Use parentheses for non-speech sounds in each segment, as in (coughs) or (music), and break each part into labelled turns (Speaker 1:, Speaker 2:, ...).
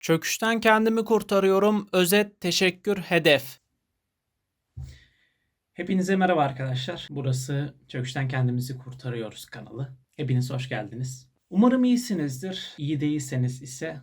Speaker 1: Çöküşten kendimi kurtarıyorum. Özet, teşekkür, hedef. Hepinize merhaba arkadaşlar. Burası Çöküşten Kendimizi Kurtarıyoruz kanalı. Hepiniz hoş geldiniz. Umarım iyisinizdir. İyi değilseniz ise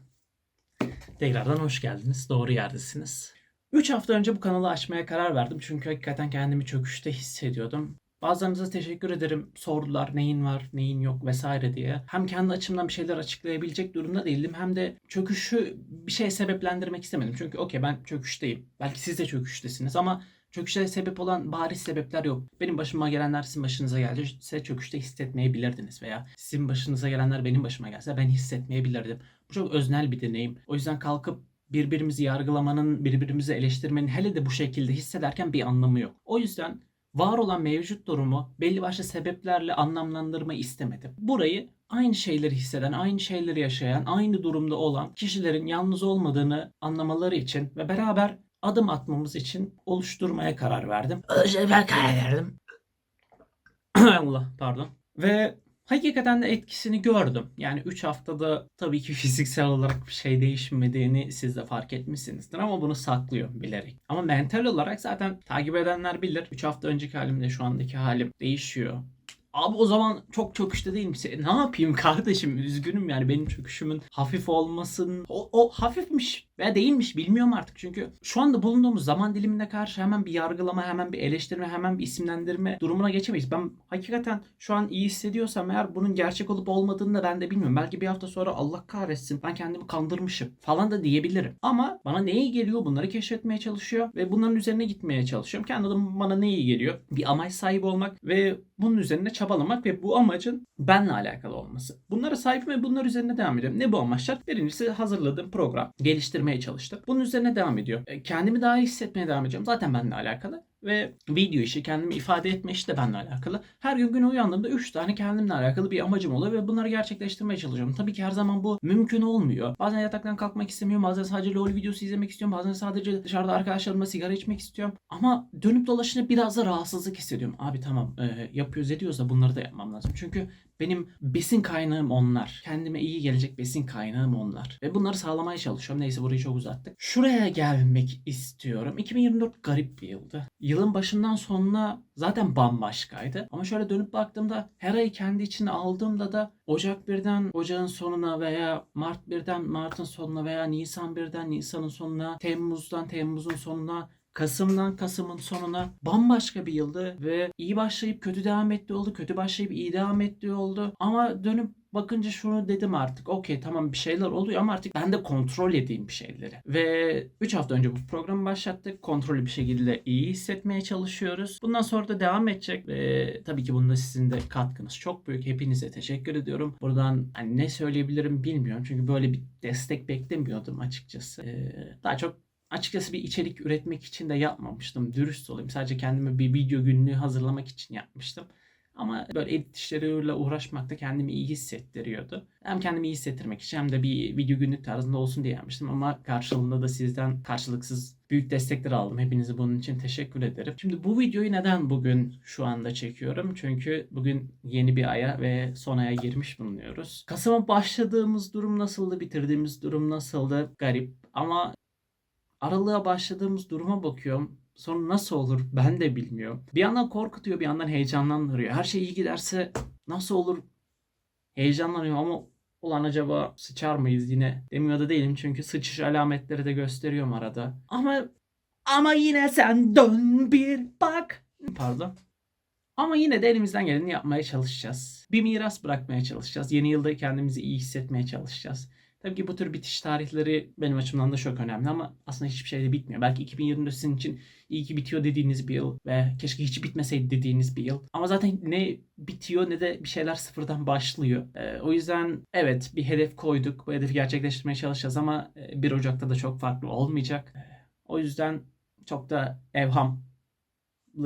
Speaker 1: tekrardan hoş geldiniz. Doğru yerdesiniz. 3 hafta önce bu kanalı açmaya karar verdim. Çünkü hakikaten kendimi çöküşte hissediyordum. Bazılarınıza teşekkür ederim. Sordular neyin var, neyin yok vesaire diye. Hem kendi açımdan bir şeyler açıklayabilecek durumda değildim. Hem de çöküşü bir şey sebeplendirmek istemedim. Çünkü okey ben çöküşteyim. Belki siz de çöküştesiniz ama çöküşe sebep olan bariz sebepler yok. Benim başıma gelenler sizin başınıza geldi. Size çöküşte hissetmeyebilirdiniz veya sizin başınıza gelenler benim başıma gelse ben hissetmeyebilirdim. Bu çok öznel bir deneyim. O yüzden kalkıp birbirimizi yargılamanın, birbirimizi eleştirmenin hele de bu şekilde hissederken bir anlamı yok. O yüzden var olan mevcut durumu belli başlı sebeplerle anlamlandırma istemedim. Burayı aynı şeyleri hisseden, aynı şeyleri yaşayan, aynı durumda olan kişilerin yalnız olmadığını anlamaları için ve beraber adım atmamız için oluşturmaya karar verdim. Ben karar verdim. (coughs) Allah pardon. Ve hakikaten de etkisini gördüm. Yani 3 haftada tabii ki (laughs) fiziksel olarak bir şey değişmediğini siz de fark etmişsinizdir ama bunu saklıyor bilerek. Ama mental olarak zaten takip edenler bilir. 3 hafta önceki halimle şu andaki halim değişiyor. Abi o zaman çok çöküşte değil? E, ne yapayım kardeşim? Üzgünüm yani benim çöküşümün hafif olmasın. O, o hafifmiş veya değilmiş bilmiyorum artık. Çünkü şu anda bulunduğumuz zaman dilimine karşı hemen bir yargılama, hemen bir eleştirme, hemen bir isimlendirme durumuna geçemeyiz. Ben hakikaten şu an iyi hissediyorsam eğer bunun gerçek olup olmadığını da ben de bilmiyorum. Belki bir hafta sonra Allah kahretsin ben kendimi kandırmışım falan da diyebilirim. Ama bana ne iyi geliyor bunları keşfetmeye çalışıyor ve bunların üzerine gitmeye çalışıyorum. Kendi adıma bana ne iyi geliyor? Bir amaç sahibi olmak ve bunun üzerine çabalamak ve bu amacın benle alakalı olması. Bunlara sahibim ve bunlar üzerine devam ediyorum. Ne bu amaçlar? Birincisi hazırladığım program. Geliştirmeye çalıştım. Bunun üzerine devam ediyor. E, Kendimi daha iyi hissetmeye devam edeceğim. Zaten benimle alakalı. Ve video işi, kendimi ifade etme işi de benimle alakalı. Her gün güne uyandığımda 3 tane kendimle alakalı bir amacım oluyor ve bunları gerçekleştirmeye çalışıyorum. Tabii ki her zaman bu mümkün olmuyor. Bazen yataktan kalkmak istemiyorum, bazen sadece LoL videosu izlemek istiyorum, bazen sadece dışarıda arkadaşlarımla sigara içmek istiyorum. Ama dönüp dolaşınca biraz da rahatsızlık hissediyorum. Abi tamam e, yapıyoruz ediyoruz da bunları da yapmam lazım. Çünkü benim besin kaynağım onlar. Kendime iyi gelecek besin kaynağım onlar. Ve bunları sağlamaya çalışıyorum. Neyse burayı çok uzattık. Şuraya gelmek istiyorum. 2024 garip bir yıldı. Yılın başından sonuna zaten bambaşkaydı. Ama şöyle dönüp baktığımda her ay kendi içine aldığımda da Ocak birden Ocağın sonuna veya Mart birden Mart'ın sonuna veya Nisan birden Nisan'ın sonuna, Temmuz'dan Temmuz'un sonuna Kasım'dan Kasım'ın sonuna bambaşka bir yıldı ve iyi başlayıp kötü devam etti oldu. Kötü başlayıp iyi devam etti oldu. Ama dönüp bakınca şunu dedim artık. Okey tamam bir şeyler oluyor ama artık ben de kontrol edeyim bir şeyleri. Ve 3 hafta önce bu programı başlattık. Kontrollü bir şekilde iyi hissetmeye çalışıyoruz. Bundan sonra da devam edecek ve tabii ki bunda sizin de katkınız çok büyük. Hepinize teşekkür ediyorum. Buradan hani ne söyleyebilirim bilmiyorum. Çünkü böyle bir destek beklemiyordum açıkçası. Ee, daha çok açıkçası bir içerik üretmek için de yapmamıştım. Dürüst olayım. Sadece kendime bir video günlüğü hazırlamak için yapmıştım. Ama böyle edit işleriyle uğraşmak da kendimi iyi hissettiriyordu. Hem kendimi iyi hissettirmek için hem de bir video günlük tarzında olsun diye yapmıştım. Ama karşılığında da sizden karşılıksız büyük destekler aldım. Hepinize bunun için teşekkür ederim. Şimdi bu videoyu neden bugün şu anda çekiyorum? Çünkü bugün yeni bir aya ve son aya girmiş bulunuyoruz. Kasım'a başladığımız durum nasıldı? Bitirdiğimiz durum nasıldı? Garip. Ama aralığa başladığımız duruma bakıyorum. Sonra nasıl olur ben de bilmiyorum. Bir yandan korkutuyor bir yandan heyecanlandırıyor. Her şey iyi giderse nasıl olur heyecanlanıyorum ama ulan acaba sıçar mıyız yine demiyor da değilim çünkü sıçış alametleri de gösteriyorum arada. Ama ama yine sen dön bir bak. Pardon. Ama yine de elimizden geleni yapmaya çalışacağız. Bir miras bırakmaya çalışacağız. Yeni yılda kendimizi iyi hissetmeye çalışacağız. Tabii ki bu tür bitiş tarihleri benim açımdan da çok önemli ama aslında hiçbir şey de bitmiyor. Belki 2024 sizin için iyi ki bitiyor dediğiniz bir yıl ve keşke hiç bitmeseydi dediğiniz bir yıl. Ama zaten ne bitiyor ne de bir şeyler sıfırdan başlıyor. Ee, o yüzden evet bir hedef koyduk. Bu hedefi gerçekleştirmeye çalışacağız ama 1 Ocak'ta da çok farklı olmayacak. Ee, O yüzden çok da evhamlı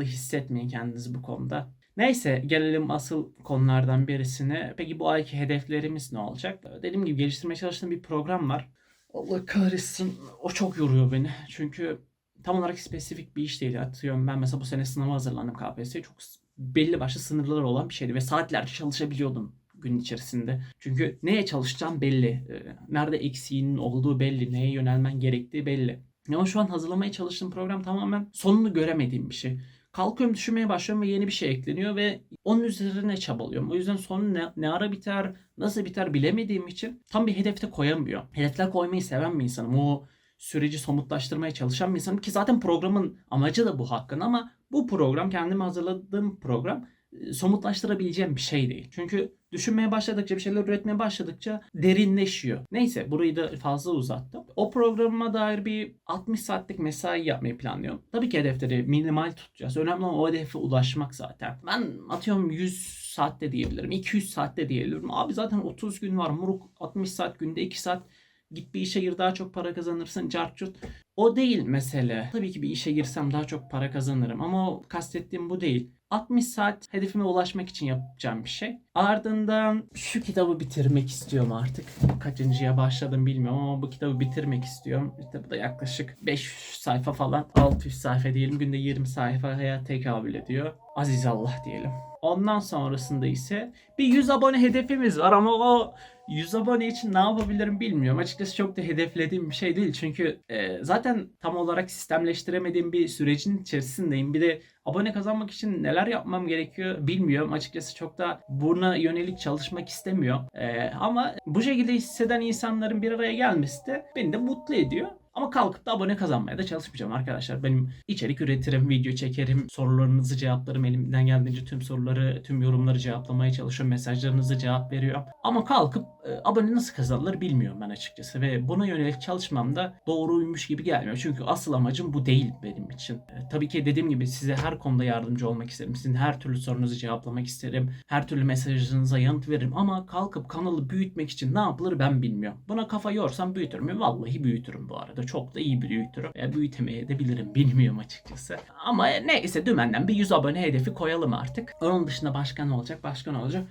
Speaker 1: hissetmeyin kendinizi bu konuda. Neyse gelelim asıl konulardan birisine. Peki bu ayki hedeflerimiz ne olacak? Dediğim gibi geliştirmeye çalıştığım bir program var. Allah kahretsin o çok yoruyor beni. Çünkü tam olarak spesifik bir iş değil. Atıyorum ben mesela bu sene sınava hazırlandım KPSS'ye. Çok belli başlı sınırları olan bir şeydi ve saatlerce çalışabiliyordum gün içerisinde. Çünkü neye çalışacağım belli. Ee, Nerede eksiğinin olduğu belli. Neye yönelmen gerektiği belli. Ama şu an hazırlamaya çalıştığım program tamamen sonunu göremediğim bir şey. Kalkıyorum düşünmeye başlıyorum ve yeni bir şey ekleniyor ve onun üzerine çabalıyorum. O yüzden sonu ne, ne ara biter, nasıl biter bilemediğim için tam bir hedefte koyamıyor. Hedefler koymayı seven bir insanım. O süreci somutlaştırmaya çalışan bir insanım ki zaten programın amacı da bu hakkın ama bu program kendime hazırladığım program somutlaştırabileceğim bir şey değil. Çünkü düşünmeye başladıkça bir şeyler üretmeye başladıkça derinleşiyor. Neyse burayı da fazla uzattım. O programa dair bir 60 saatlik mesai yapmayı planlıyorum. Tabii ki hedefleri minimal tutacağız. Önemli olan o hedefe ulaşmak zaten. Ben atıyorum 100 saatte diyebilirim. 200 saatte diyebilirim. Abi zaten 30 gün var. Muruk 60 saat günde 2 saat git bir işe gir daha çok para kazanırsın cartçut. O değil mesele. Tabii ki bir işe girsem daha çok para kazanırım ama kastettiğim bu değil. 60 saat hedefime ulaşmak için yapacağım bir şey. Ardından şu kitabı bitirmek istiyorum artık. Kaçıncıya başladım bilmiyorum ama bu kitabı bitirmek istiyorum. İşte bu da yaklaşık 500 sayfa falan. 600 sayfa diyelim. Günde 20 sayfaya tekabül ediyor. Aziz Allah diyelim. Ondan sonrasında ise bir 100 abone hedefimiz var ama o 100 abone için ne yapabilirim bilmiyorum. Açıkçası çok da hedeflediğim bir şey değil. Çünkü e, zaten tam olarak sistemleştiremediğim bir sürecin içerisindeyim. Bir de abone kazanmak için neler yapmam gerekiyor bilmiyorum. Açıkçası çok da buna yönelik çalışmak istemiyor. E, ama bu şekilde hisseden insanların bir araya gelmesi de beni de mutlu ediyor. Ama kalkıp da abone kazanmaya da çalışmayacağım arkadaşlar. Benim içerik üretirim, video çekerim, sorularınızı cevaplarım. Elimden geldiğince tüm soruları, tüm yorumları cevaplamaya çalışıyorum. Mesajlarınızı cevap veriyorum. Ama kalkıp e, abone nasıl kazanılır bilmiyorum ben açıkçası. Ve buna yönelik çalışmam da doğruymuş gibi gelmiyor. Çünkü asıl amacım bu değil benim için. E, tabii ki dediğim gibi size her konuda yardımcı olmak isterim. Sizin her türlü sorunuzu cevaplamak isterim. Her türlü mesajınıza yanıt veririm. Ama kalkıp kanalı büyütmek için ne yapılır ben bilmiyorum. Buna kafa yorsam büyütürüm mü? Vallahi büyütürüm bu arada. Çok da iyi büyütürüm. Veya büyütemeye de bilirim. Bilmiyorum açıkçası. Ama neyse dümenden bir 100 abone hedefi koyalım artık. Onun dışında başka ne olacak? Başka ne olacak?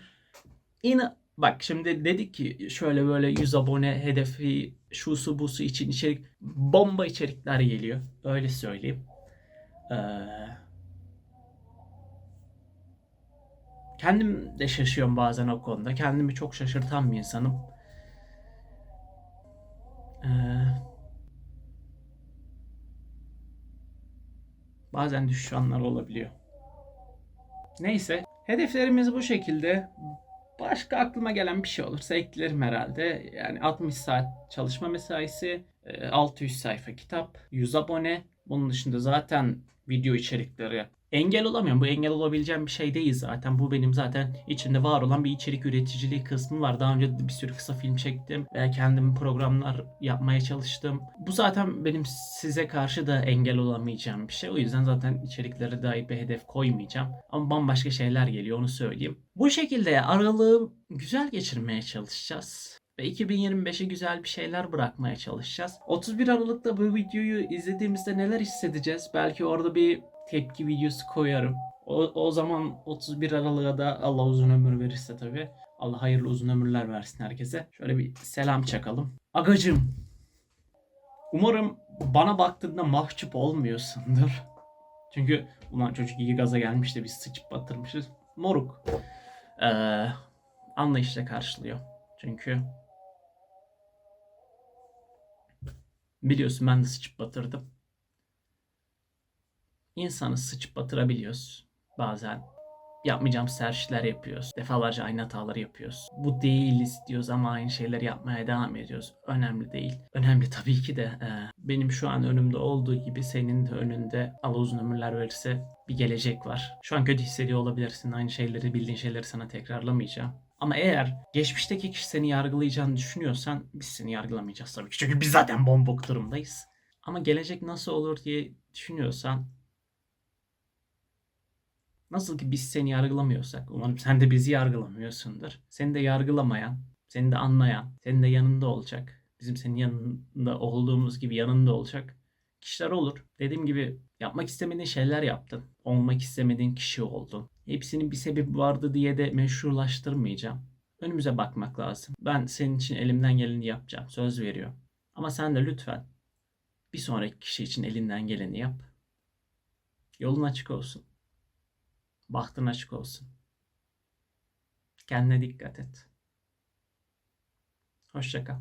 Speaker 1: Yine bak şimdi dedik ki şöyle böyle 100 abone hedefi şusu busu için içerik bomba içerikler geliyor. Öyle söyleyeyim. Ee, kendim de şaşıyorum bazen o konuda. Kendimi çok şaşırtan bir insanım. Ee, bazen düşüş anlar olabiliyor. Neyse. Hedeflerimiz bu şekilde. Başka aklıma gelen bir şey olursa eklerim herhalde. Yani 60 saat çalışma mesaisi, e, 600 sayfa kitap, 100 abone. Bunun dışında zaten video içerikleri engel olamıyorum. Bu engel olabileceğim bir şey değil zaten. Bu benim zaten içinde var olan bir içerik üreticiliği kısmı var. Daha önce bir sürü kısa film çektim veya kendim programlar yapmaya çalıştım. Bu zaten benim size karşı da engel olamayacağım bir şey. O yüzden zaten içeriklere dair bir hedef koymayacağım. Ama bambaşka şeyler geliyor onu söyleyeyim. Bu şekilde aralığı güzel geçirmeye çalışacağız ve 2025'e güzel bir şeyler bırakmaya çalışacağız. 31 Aralık'ta bu videoyu izlediğimizde neler hissedeceğiz? Belki orada bir tepki videosu koyarım. O, o zaman 31 Aralık'a da Allah uzun ömür verirse tabii. Allah hayırlı uzun ömürler versin herkese. Şöyle bir selam çakalım. Agacım. Umarım bana baktığında mahcup olmuyorsundur. (laughs) Çünkü ulan çocuk iyi gaza gelmiş de biz sıçıp batırmışız. Moruk. Ee, anlayışla karşılıyor. Çünkü biliyorsun ben de sıçıp batırdım insanı sıçıp batırabiliyoruz bazen. Yapmayacağımız her şeyler yapıyoruz. Defalarca aynı hataları yapıyoruz. Bu değiliz diyoruz ama aynı şeyleri yapmaya devam ediyoruz. Önemli değil. Önemli tabii ki de e, benim şu an önümde olduğu gibi senin de önünde Allah uzun ömürler verirse bir gelecek var. Şu an kötü hissediyor olabilirsin. Aynı şeyleri, bildiğin şeyleri sana tekrarlamayacağım. Ama eğer geçmişteki kişi seni yargılayacağını düşünüyorsan biz seni yargılamayacağız tabii ki. Çünkü biz zaten bombok durumdayız. Ama gelecek nasıl olur diye düşünüyorsan Nasıl ki biz seni yargılamıyorsak, umarım sen de bizi yargılamıyorsundur. Seni de yargılamayan, seni de anlayan, senin de yanında olacak. Bizim senin yanında olduğumuz gibi yanında olacak kişiler olur. Dediğim gibi yapmak istemediğin şeyler yaptın. Olmak istemediğin kişi oldun. Hepsinin bir sebebi vardı diye de meşrulaştırmayacağım. Önümüze bakmak lazım. Ben senin için elimden geleni yapacağım. Söz veriyorum. Ama sen de lütfen bir sonraki kişi için elinden geleni yap. Yolun açık olsun. Bahtın açık olsun. Kendine dikkat et. Hoşça kal.